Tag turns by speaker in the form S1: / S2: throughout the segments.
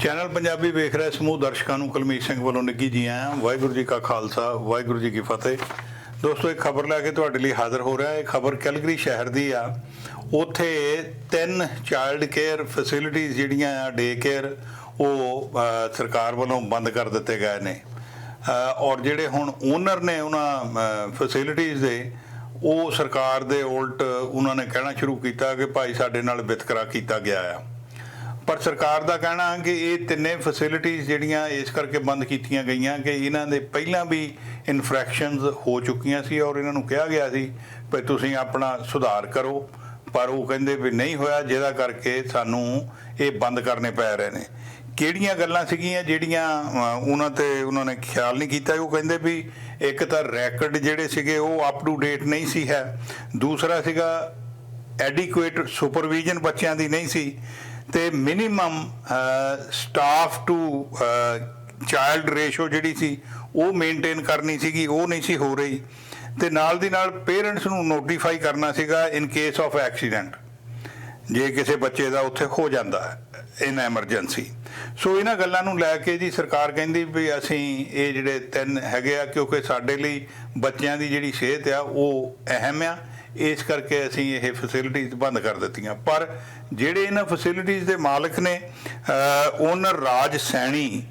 S1: Channel Punjabi ਵੇਖ ਰਹੇ ਸਮੂਹ ਦਰਸ਼ਕਾਂ ਨੂੰ ਕੁਲਮੀਤ ਸਿੰਘ ਵੱਲੋਂ ਨਿੱਘੀ ਜੀ ਆਇਆਂ। ਵਾਹਿਗੁਰੂ ਜੀ ਕਾ ਖਾਲਸਾ, ਵਾਹਿਗੁਰੂ ਜੀ ਕੀ ਫਤਿਹ। ਦੋਸਤੋ, ਇੱਕ ਖਬਰ ਲੈ ਕੇ ਤੁਹਾਡੇ ਲਈ ਹਾਜ਼ਰ ਹੋ ਰਿਹਾ। ਹੈ ਇਹ ਖਬਰ ਕੈਲਗਰੀ ਸ਼ਹਿਰ ਦੀ ਆ। ਉੱਥੇ ਤਿੰਨ ਚਾਈਲਡ ਕੇਅਰ ਫੈਸਿਲਿਟੀਆਂ ਜਿਹੜੀਆਂ ਆ ਡੇ ਕੇਅਰ ਉਹ ਸਰਕਾਰ ਵੱਲੋਂ ਬੰਦ ਕਰ ਦਿੱਤੇ ਗਏ ਨੇ। ਔਰ ਜਿਹੜੇ ਹੁਣ ਓਨਰ ਨੇ ਉਹਨਾਂ ਫੈਸਿਲਿਟੀਆਂ ਦੇ, ਉਹ ਸਰਕਾਰ ਦੇ ਉਲਟ ਉਹਨਾਂ ਨੇ ਕਹਿਣਾ ਸ਼ੁਰੂ ਕੀਤਾ ਕਿ ਭਾਈ ਸਾਡੇ ਨਾਲ ਵਿਤਕਰਾ ਕੀਤਾ ਗਿਆ ਆ। ਪਰ ਸਰਕਾਰ ਦਾ ਕਹਿਣਾ ਹੈ ਕਿ ਇਹ ਤਿੰਨੇ ਫੈਸਿਲਿਟੀਆਂ ਜਿਹੜੀਆਂ ਇਸ ਕਰਕੇ ਬੰਦ ਕੀਤੀਆਂ ਗਈਆਂ ਕਿ ਇਹਨਾਂ ਦੇ ਪਹਿਲਾਂ ਵੀ ਇਨਫਰੈਕਸ਼ਨਸ ਹੋ ਚੁੱਕੀਆਂ ਸੀ ਔਰ ਇਹਨਾਂ ਨੂੰ ਕਿਹਾ ਗਿਆ ਸੀ ਕਿ ਤੁਸੀਂ ਆਪਣਾ ਸੁਧਾਰ ਕਰੋ, ਪਰ ਉਹ ਕਹਿੰਦੇ ਵੀ ਨਹੀਂ ਹੋਇਆ, ਜਿਹਦਾ ਕਰਕੇ ਸਾਨੂੰ ਇਹ ਬੰਦ ਕਰਨੇ ਪੈ ਰਹੇ ਨੇ। ਕਿਹੜੀਆਂ ਗੱਲਾਂ ਸੀਗੀਆਂ ਜਿਹੜੀਆਂ ਉਹਨਾਂ ਤੇ ਉਹਨਾਂ ਨੇ ਖਿਆਲ ਨਹੀਂ ਕੀਤਾ? ਉਹ ਕਹਿੰਦੇ ਵੀ ਇੱਕ ਤਾਂ ਰੈਕਡ ਜਿਹੜੇ ਸੀਗੇ ਉਹ ਅਪ ਟੂ ਡੇਟ ਨਹੀਂ ਸੀ ਹੈ। ਦੂਸਰਾ ਸੀਗਾ ਐਡਿਕੁਏਟ ਸੁਪਰਵੀਜ਼ਨ ਬੱਚਿਆਂ ਦੀ ਨਹੀਂ ਸੀ। ਤੇ minimum staff to child ratio ਜਿਹੜੀ ਸੀ, ਉਹ ਮੇਨਟੇਨ ਕਰਨੀ ਸੀਗੀ, ਉਹ ਨਹੀਂ ਸੀ ਹੋ ਰਹੀ। ਤੇ ਨਾਲ ਦੀ ਨਾਲ ਪੇਰੈਂਟਸ ਨੂੰ ਨੋਟੀਫਾਈ ਕਰਨਾ ਸੀਗਾ ਇਨ ਕੇਸ ਆਫ ਐਕਸੀਡੈਂਟ ਜੇ ਕਿਸੇ ਬੱਚੇ ਦਾ ਉੱਥੇ ਹੋ ਜਾਂਦਾ ਇਨ ਐਮਰਜੈਂਸੀ ਸੋ ਇਹਨਾਂ ਗੱਲਾਂ ਨੂੰ ਲੈ ਕੇ ਜੀ ਸਰਕਾਰ ਕਹਿੰਦੀ ਵੀ ਅਸੀਂ ਇਹ ਜਿਹੜੇ ਤਿੰਨ ਹੈਗੇ ਆ, ਕਿਉਂਕਿ ਸਾਡੇ ਲਈ ਬੱਚਿਆਂ ਦੀ ਜਿਹੜੀ ਸਿਹਤ ਆ, ਉਹ ਅਹਿਮ ਆ। ਇਸ ਕਰਕੇ ਅਸੀਂ ਇਹ ਫੈਸਿਲਿਟੀਆਂ ਬੰਦ ਕਰ ਦਿੱਤੀਆਂ। ਪਰ ਜਿਹੜੇ ਇਹਨਾਂ ਫੈਸਿਲਿਟੀਆਂ ਦੇ ਮਾਲਕ ਨੇ ਓਨਰ ਰਾਜ ਸੈਣੀ,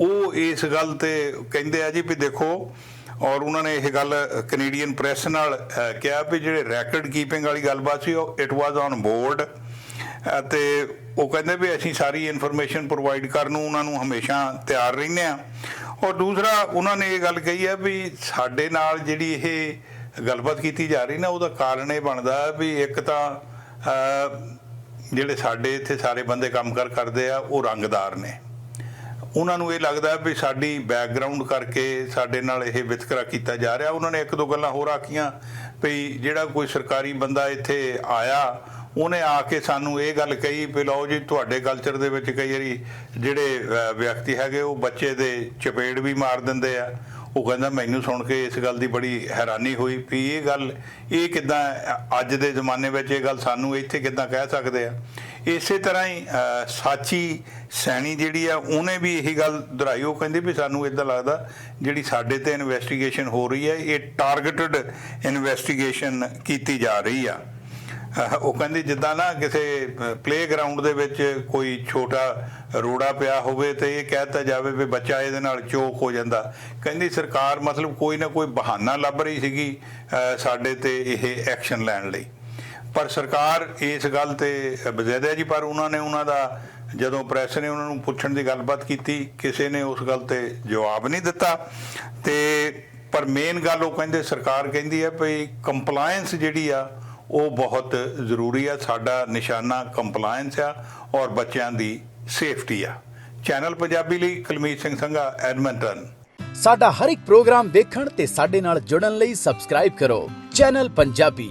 S1: ਉਹ ਇਸ ਗੱਲ ਤੇ ਕਹਿੰਦੇ ਆ ਜੀ ਵੀ ਦੇਖੋ ਔਰ ਉਹਨਾਂ ਨੇ ਇਹ ਗੱਲ ਕੈਨੇਡੀਅਨ ਪ੍ਰੈਸ ਨਾਲ ਕਿਹਾ ਵੀ ਜਿਹੜੇ ਰੈਕਡ ਕੀਪਿੰਗ ਵਾਲੀ ਗੱਲਬਾਤ ਸੀ, ਉਹ ਇਟ ਵਾਸ ਔਨ ਬੋਰਡ ਅਤੇ ਉਹ ਕਹਿੰਦੇ ਵੀ ਅਸੀਂ ਸਾਰੀ ਇਨਫੋਰਮੇਸ਼ਨ ਪ੍ਰੋਵਾਈਡ ਕਰਨ ਨੂੰ, ਉਹਨਾਂ ਨੂੰ ਹਮੇਸ਼ਾ ਤਿਆਰ ਰਹਿੰਦੇ ਆ ਔਰ ਦੂਸਰਾ, ਉਹਨਾਂ ਨੇ ਇਹ ਗੱਲ ਕਹੀ ਹੈ ਵੀ ਸਾਡੇ ਨਾਲ ਜਿਹੜੀ ਇਹ ਗੱਲਬਾਤ ਕੀਤੀ ਜਾ ਰਹੀ ਨਾ, ਉਹਦਾ ਕਾਰਨ ਇਹ ਬਣਦਾ ਵੀ ਇੱਕ ਤਾਂ ਜਿਹੜੇ ਸਾਡੇ ਇੱਥੇ ਸਾਰੇ ਬੰਦੇ ਕੰਮ ਕਰ, ਕਰਦੇ ਆ, ਉਹ ਰੰਗਦਾਰ ਨੇ। ਉਹਨਾਂ ਨੂੰ ਇਹ ਲੱਗਦਾ ਵੀ ਸਾਡੀ ਬੈਕਗ੍ਰਾਉਂਡ ਕਰਕੇ ਸਾਡੇ ਨਾਲ ਇਹ ਵਿਤਕਰਾ ਕੀਤਾ ਜਾ ਰਿਹਾ। ਉਹਨਾਂ ਨੇ ਇੱਕ ਦੋ ਗੱਲਾਂ ਹੋਰ ਆਖੀਆਂ ਵੀ ਜਿਹੜਾ ਕੋਈ ਸਰਕਾਰੀ ਬੰਦਾ ਇੱਥੇ ਆਇਆ, ਉਹਨੇ ਆ ਕੇ ਸਾਨੂੰ ਇਹ ਗੱਲ ਕਹੀ ਵੀ ਲਓ ਜੀ, ਤੁਹਾਡੇ ਕਲਚਰ ਦੇ ਵਿੱਚ ਕਈ ਵਾਰੀ ਜਿਹੜੇ ਵਿਅਕਤੀ ਹੈਗੇ, ਉਹ ਬੱਚੇ ਦੇ ਚਪੇੜ ਵੀ ਮਾਰ ਦਿੰਦੇ ਆ। ਉਹ ਕਹਿੰਦਾ, ਮੈਨੂੰ ਸੁਣ ਕੇ ਇਸ ਗੱਲ ਦੀ ਬੜੀ ਹੈਰਾਨੀ ਹੋਈ ਵੀ ਇਹ ਗੱਲ, ਇਹ ਕਿਦਾਂ ਅੱਜ ਦੇ ਜ਼ਮਾਨੇ ਵਿੱਚ ਇਹ ਗੱਲ ਸਾਨੂੰ ਇੱਥੇ ਕਿਦਾਂ ਕਹਿ ਸਕਦੇ ਆ? ਇਸੇ ਤਰ੍ਹਾਂ ਹੀ ਸਾਚੀ ਸੈਣੀ ਜਿਹੜੀ ਆ, ਉਹਨੇ ਵੀ ਇਹੀ ਗੱਲ ਦੁਹਰਾਈ। ਉਹ ਕਹਿੰਦੀ ਵੀ ਸਾਨੂੰ ਇਦਾਂ ਲੱਗਦਾ ਜਿਹੜੀ ਸਾਡੇ ਤੇ ਇਨਵੈਸਟੀਗੇਸ਼ਨ ਹੋ ਰਹੀ ਹੈ ਇਹ ਟਾਰਗੇਟਡ ਇਨਵੈਸਟੀਗੇਸ਼ਨ ਕੀਤੀ ਜਾ ਰਹੀ ਆ। ਉਹ ਕਹਿੰਦੀ ਜਿੱਦਾਂ ਨਾ ਕਿਸੇ ਪਲੇਗਰਾਉਂਡ ਦੇ ਵਿੱਚ ਕੋਈ ਛੋਟਾ ਰੋੜਾ ਪਿਆ ਹੋਵੇ ਤੇ ਇਹ ਕਹਿਤਾ ਜਾਵੇ ਵੀ ਬੱਚਾ ਇਹਦੇ ਨਾਲ ਚੋਕ ਹੋ ਜਾਂਦਾ। ਕਹਿੰਦੀ ਸਰਕਾਰ ਮਤਲਬ ਕੋਈ ਨਾ ਕੋਈ ਬਹਾਨਾ ਲੱਭ ਰਹੀ ਸੀਗੀ ਸਾਡੇ ਤੇ ਇਹ ਐਕਸ਼ਨ ਲੈਣ ਲਈ। ਪਰ ਸਰਕਾਰ ਇਸ ਗੱਲ ਤੇ ਬਜ਼ਿਆਦਾ ਜੀ, ਪਰ ਉਹਨਾਂ ਨੇ ਉਹਨਾਂ ਦਾ ਜਦੋਂ ਪ੍ਰੈਸ ਨੇ ਉਹਨਾਂ ਨੂੰ ਪੁੱਛਣ ਦੀ ਗੱਲਬਾਤ ਕੀਤੀ, ਕਿਸੇ ਨੇ ਉਸ ਗੱਲ ਤੇ ਜਵਾਬ ਨਹੀਂ ਦਿੱਤਾ। ਤੇ ਪਰ ਮੇਨ ਗੱਲ ਉਹ ਕਹਿੰਦੇ, ਸਰਕਾਰ ਕਹਿੰਦੀ ਹੈ ਵੀ ਕੰਪਲਾਈਂਸ ਜਿਹੜੀ ਆ, ਉਹ ਬਹੁਤ ਜ਼ਰੂਰੀ ਆ। ਸਾਡਾ ਨਿਸ਼ਾਨਾ ਕੰਪਲਾਈਂਸ ਆ ਔਰ ਬੱਚਿਆਂ ਦੀ ਸੇਫਟੀ ਆ। ਚੈਨਲ ਪੰਜਾਬੀ ਲਈ ਕੁਲਮੀਤ ਸਿੰਘ ਸੰਘਾ ਐਡਮੰਟਨ
S2: ਸਾਡਾ ਹਰ ਇੱਕ ਪ੍ਰੋਗਰਾਮ ਦੇਖਣ ਤੇ ਸਾਡੇ ਨਾਲ ਜੁੜਨ ਲਈ ਸਬਸਕ੍ਰਾਈਬ ਕਰੋ। ਚੈਨਲ ਪੰਜਾਬੀ